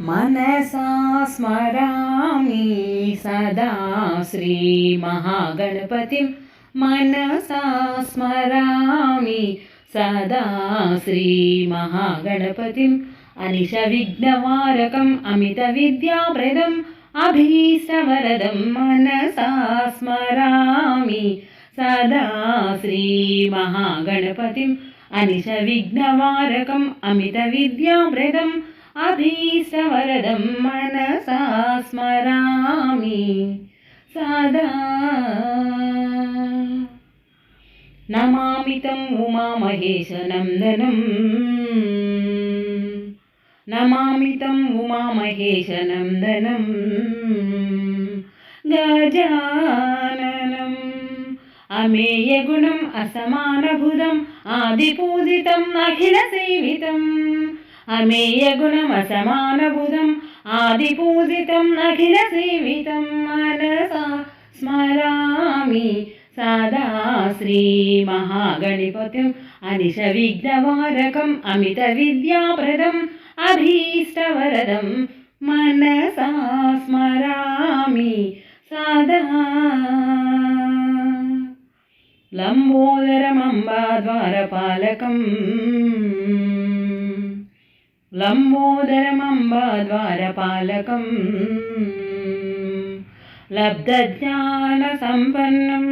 मनसा स्मरामि सदा श्रीमहागणपतिं मनसा स्मरामि सदा श्रीमहागणपतिम् अनिशविघ्नवारकम् अमितविद्याप्रदम् अभीष्टवरदं मनसा स्मरामि सदा श्रीमहागणपतिम् अनिशविघ्नवारकम् अमितविद्याप्रदम् अभीष्टवरदं मनसा स्मरामि सदा नमामि तं उमामहेशनन्दनम् नमामि तं उमामहेशनन्दनं गजाननम् अमेयगुणम् असमानभुजम् आदिपूजितम् अखिलसेवितम् अमेयगुणम् असमानभुजम् आदिपूजितम् अखिलसेवितं मनसा स्मरामि सदा श्रीमहागणपतिम् अनिशविघ्नवारकम् अमितविद्याप्रदम् अभीष्टवरदं मनसा स्मरामि सदा लम्बोदरमम्बाद्वारपालकम् लम्बोदरमम्बाद्वारपालकम् लब्धज्ञानसम्पन्नम्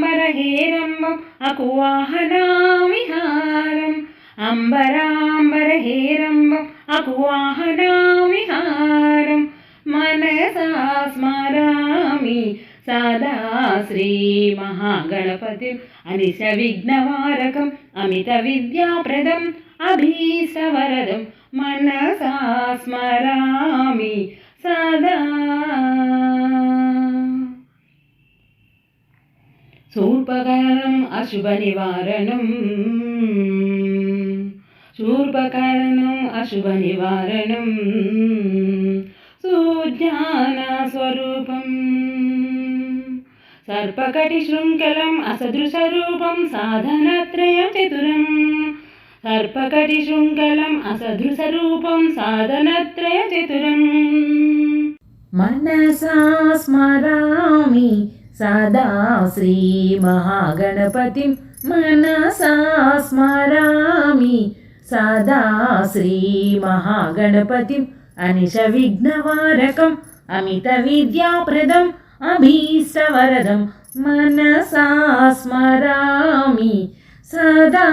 अम्बराम्बरहेरम्बम् अकुवाहनाविहारम् अम्बराम्बरहेरम्बम् अकुवाहनाविहारम् मनसा स्मरामि సదా శ్రీ మహాగణపతి అనిశ విఘ్నవారకం అమిత విద్యాప్రదం అభీసవరదం మనసా స్మరామి సదా. శూర్పకరణం అశుభ నివారణం శూర్పకరణం అశుభ నివారణం సూజ్ఞాన స్వరూపం सर्पकटिशृङ्खलम् असदृशरूपं साधनत्रयं चतुरम् सर्पकटिशृङ्खलम् असदृशरूपं साधनत्रयचतुरम् मनसा स्मरामि सदा श्रीमहागणपतिं मनसा स्मरामि सदा श्रीमहागणपतिम् अनिशविघ्नवारकम् अमितविद्याप्रदम् अभीष्टवरदं मनसा स्मरामि सदा